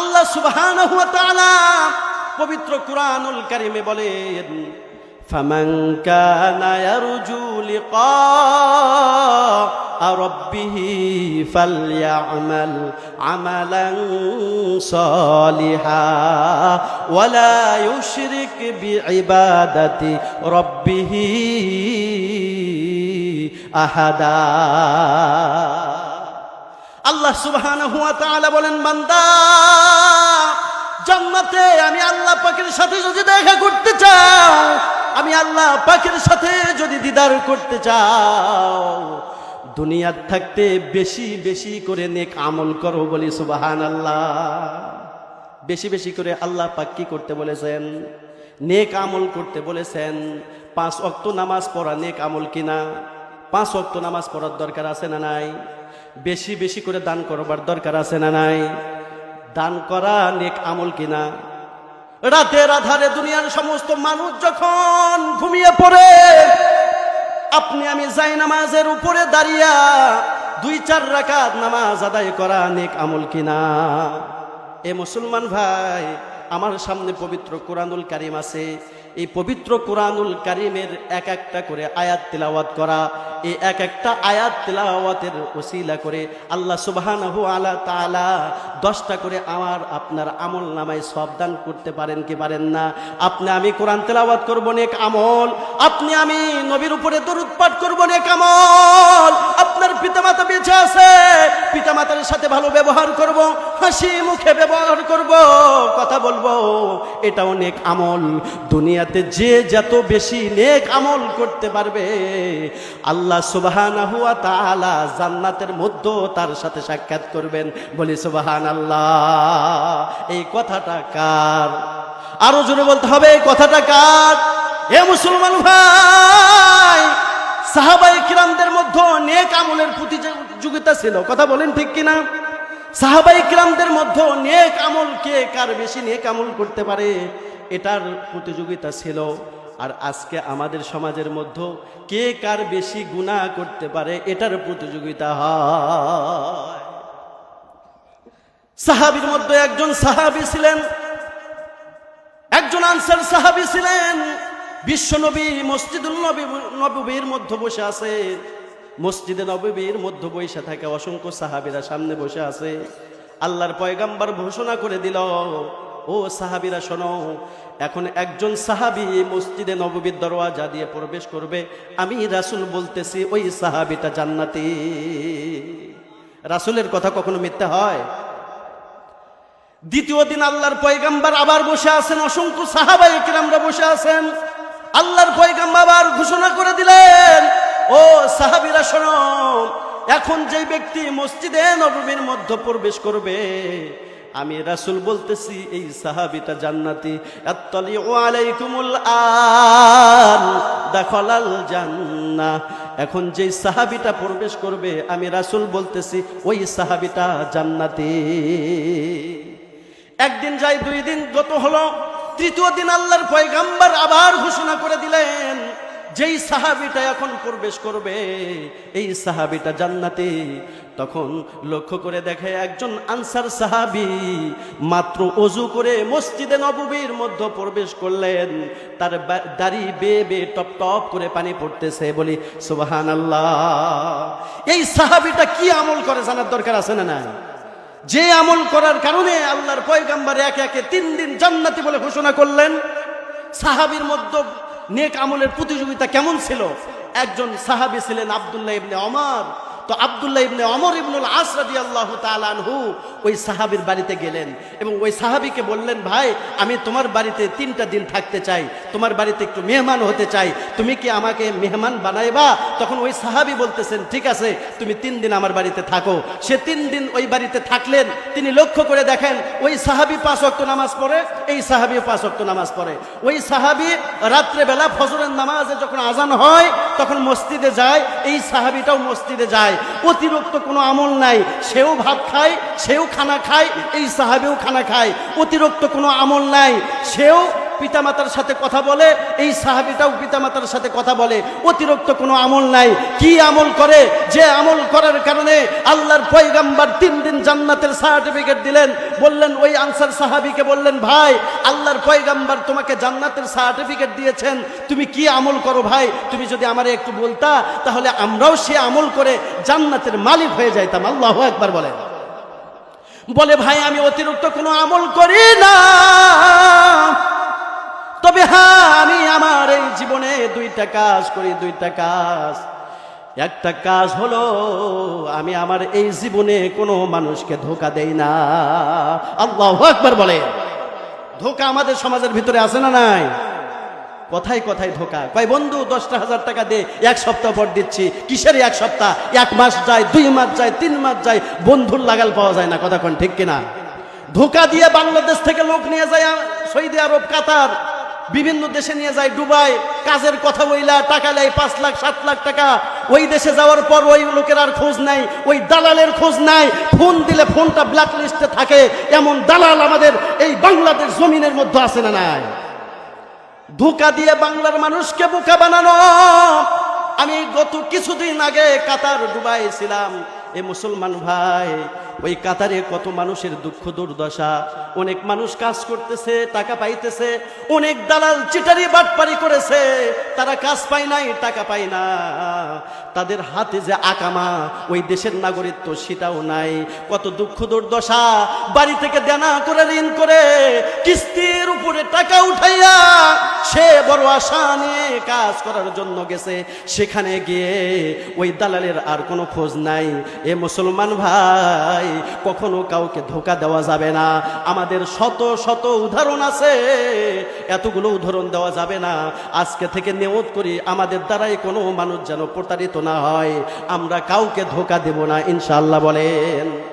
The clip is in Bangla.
আল্লাহ সুবহানাহু ওয়া তাআলা পবিত্র কুরআনুল কারীমে বলেন فمن كان يرجو لقاء ربه فليعمل عملا صالحا ولا يشرك بعبادة ربه أحدا আল্লাহ সুবহানাহু ওয়া তাআলা বলেন, বান্দা, জান্নাতে আমি আল্লাহ পাকের সাথে যদি দেখা করতে চাও, আমি আল্লাহ পাকের সাথে যদি দিদার করতে চাও, দুনিয়ার থাকতে বেশি বেশি করে নেক আমল করো বলি সুবাহান আল্লাহ বেশি বেশি করে আল্লাহ পাক কি করতে বলেছেন? নেক আমল করতে বলেছেন। পাঁচ অক্ত নামাজ পড়া নেক আমল কিনা? পাঁচ অক্ত নামাজ পড়ার দরকার আছে না নাই? বেশি বেশি করে দান করবার দরকার আছে না নাই? দান করা নেক আমল কিনা? রাতের আধারে দুনিয়ার সমস্ত মানুষ যখন ঘুমিয়ে পড়ে, আপনি আমি যাই নামাজের উপরে দাঁড়িয়া দুই চার রাকাত নামাজ আদায় করা নেক আমল কিনা? এ মুসলমান ভাই আমার সামনে পবিত্র কোরআনুল কারিম আছে। এই পবিত্র কোরআনুল কারিমের এক একটা করে আয়াত তিলাওয়াত করা, এই এক একটা আয়াত তিলাওয়াতের ওসিলা করে আল্লাহ সুবহানাহু আলা তাআলা দশটা করে আমার আপনার আমল নামায় সব দান করতে পারেন কি পারেন না? আপনি আমি কোরআন তেলাওয়াত করব নেক আমল, আপনি আমি নবীর উপরে দরুদ করব নেক আমল আপনার পিতামাতা বেঁচে আছে। পিতামাতার সাথে ভালো ব্যবহার করব, হাসি মুখে ব্যবহার করব, কথা বলব। এটা অনেক আমল। দুনিয়াতে যে যত বেশি নেক আমল করতে পারবে, আল্লাহ সুবহানাহু ওয়া তাআলা জান্নাতের মধ্যে তার সাথে সাক্ষাৎ করবেন। বলি সুবাহান আল্লাহ এই কথাটা কার? আরও জোরে বলতে হবে, এই কথাটা কার? হে মুসলমান ভাই সাহাবাই কিরামদের মধ্যে নেক আমলের প্রতিযোগিতা ছিল। কথা বলেন ঠিক কিনা? সাহাবাই কিরামদের মধ্যে নেক আমল কে কার বেশি নেক আমল করতে পারে, এটার প্রতিযোগিতা ছিল। আর আজকে আমাদের সমাজের মধ্যে কে কার বেশি গুণা করতে পারে, এটার প্রতিযোগিতা সাহাবির মধ্যে একজন সাহাবি ছিলেন। একজন আনসার সাহাবি ছিলেন। বিশ্বনবী মসজিদুল নবী নবীর মধ্যে বসে আছে। মসজিদে নবীর মধ্যে বসে থাকে, অসংখ্য সাহাবিরা সামনে বসে আছে। আল্লাহর পয়গাম্বার ঘোষণা করে দিল, ও সাহাবিরা, শোনো, এখন একজন সাহাবি মসজিদে নববীর দরওয়াজা দিয়ে প্রবেশ করবে। আমি রাসুল বলতেছি, ওই সাহাবিটা জান্নাতি। রাসূলের কথা কখনো মিথ্যা হয়? দ্বিতীয় দিন আল্লাহর পয়গাম্বার আবার বসে আছেন, অসংখ্য সাহাবাই কিরামরা বসে আছেন। আল্লাহর পয়গাম্বার আবার ঘোষণা করে দিলেন, ও সাহাবিরা, শোনো, এখন যে ব্যক্তি মসজিদে নবমীর মধ্যে প্রবেশ করবে, আমি রাসূল বলতেছি, এই সাহাবিটা জান্নাতি। আত্তালি দাখালাল জান্নাহ এখন যে সাহাবিটা প্রবেশ করবে, আমি রাসুল বলতেছি, ওই সাহাবিটা জান্নাতি। একদিন যাই, দুই দিন গত হলো তৃতীয় দিন আল্লাহর পয়গাম্বার আবার ঘোষণা করে দিলেন, যেই সাহাবিটা এখন প্রবেশ করবে, এই সাহাবিটা জান্নাতে। তখন লক্ষ্য করে দেখে একজন আনসার সাহাবি মাত্র অজু করে মসজিদে নববীর মধ্যে প্রবেশ করলেন। তার দাড়ি বেয়ে বেয়ে টপ টপ করে পানি পড়তেছে, বলি সুবাহান আল্লাহ এই সাহাবিটা কি আমল করে জানার দরকার আছে না নাই? যে আমল করার কারণে আল্লাহর পয়গাম্বার একে একে তিন দিন জান্নাতি বলে ঘোষণা করলেন। সাহাবির মধ্য নেক আমলের প্রতিযোগিতা কেমন ছিল? একজন সাহাবি ছিলেন আবদুল্লাহ ইবনে অমর তো আবদুল্লাহ ইবনে অমর ইবনুল আস রাদিয়াল্লাহু তাআলা আনহু ওই সাহাবীর বাড়িতে গেলেন এবং ওই সাহাবীকে বললেন, ভাই, আমি তোমার বাড়িতে তিনটা দিন থাকতে চাই। তোমার বাড়িতে একটু মেহমান হতে চাই। তুমি কি আমাকে মেহমান বানাইবা? তখন ওই সাহাবী বলতেছেন, ঠিক আছে, তুমি তিন দিন আমার বাড়িতে থাকো। সে তিন দিন ওই বাড়িতে থাকলেন। তিনি লক্ষ্য করে দেখেন, ওই সাহাবি পাঁচ ওয়াক্ত নামাজ পড়ে, এই সাহাবি পাঁচ ওয়াক্ত নামাজ পড়ে। ওই সাহাবী রাত্রেবেলা ফজরের নামাজে যখন আজান হয়, তখন মসজিদে যায় এই সাহাবিটাও মসজিদে যায়। অতিরিক্ত কোনো আমল নাই। সেও ভাত খায়, সেও খানা খায়, এই সাহাবেও খানা খায়। অতিরিক্ত কোনো আমল নাই। সেও পিতামাতার সাথে কথা বলে, এই সাহাবিটাও পিতামাতার সাথে কথা বলে। অতিরিক্ত কোনো আমল নাই। কি আমল করে? যে আমল করার কারণে আল্লাহর পয়গাম্বার তিন দিন জান্নাতের সার্টিফিকেট দিলেন। বললেন, ওই আনসার সাহাবিকে বললেন, ভাই, আল্লাহর পয়গাম্বার তোমাকে জান্নাতের সার্টিফিকেট দিয়েছেন। তুমি কি আমল করো ভাই? তুমি যদি আমারে একটু বলতা, তাহলে আমরাও সে আমল করে জান্নাতের মালিক হয়ে যাইতাম। আল্লাহ একবার বলেন। বলে, ভাই, আমি অতিরিক্ত কোনো আমল করি না। তবে হ্যাঁ আমি আমার এই জীবনে দুইটা কাজ করি, দুইটা কাজ। একটা কাজ হলো, আমি আমার এই জীবনে কোনো মানুষকে ধোকা দেই না। আল্লাহ একবার বলে। ধোকা আমাদের সমাজের ভিতরে আছে না নাই? কথায় কথায় ধোকা। কয়, বন্ধু, দশটা হাজার টাকা দে, এক সপ্তাহ পর দিচ্ছি। কিসের এক সপ্তাহ? এক মাস যায়, দুই মাস যায়, তিন মাস যায়, বন্ধুর লাগাল পাওয়া যায় না। কথা কোন ঠিক কিনা? ধোকা দিয়ে বাংলাদেশ থেকে লোক নিয়ে যায়, সৌদি আরব, কাতার। বিভিন্ন দেশে নিয়ে যায় ডুবাই কাজের কথা বইলা টাকা নেয় পাঁচ লাখ, সাত লাখ টাকা। ওই দেশে যাওয়ার পর ওই লোকের আর খোঁজ নাই, ওই দালালের খোঁজ নাই। ফোন দিলে ফোনটা ব্ল্যাক লিস্টে থাকে, এমন দালাল আমাদের এই বাংলাদেশ জমিনের মধ্যে আছে না নাই? ধোকা দিয়ে বাংলার মানুষকে বোকা বানানো। আমি গত কিছুদিন আগে কাতার, দুবাই ছিলাম। এ মুসলমান ভাই, ওই কাতারে কত মানুষের দুঃখ দুর্দশা। অনেক মানুষ কাজ করতেছে, টাকা পাইতেছে, অনেক দালাল চিটারি বাটপারি করেছে, তারা কাজ পায় নাই, টাকা পায় না। তাদের হাতে যে আকামা, ওই দেশের নাগরিকত্ব সেটাও নাই। কত দুঃখ দুর্দশা, বাড়ি থেকে দেনা করে, ঋণ করে, কিস্তির উপরে টাকা উঠাইয়া সে বড় আশা নিয়ে কাজ করার জন্য গেছে। সেখানে গিয়ে ওই দালালের আর কোনো খোঁজ নাই। এ মুসলমান ভাই, কখনো কাউকে ধোকা দেওয়া যাবে না। আমাদের শত শত উদাহরণ আছে। এতগুলো উদাহরণ দেওয়া যাবে না। আজকে থেকে নিয়ত করি, আমাদের দ্বারাই কোনো মানুষ যেন প্রতারিত না হয়। আমরা কাউকে ধোকা দেব না, ইনশাআল্লাহ বলেন।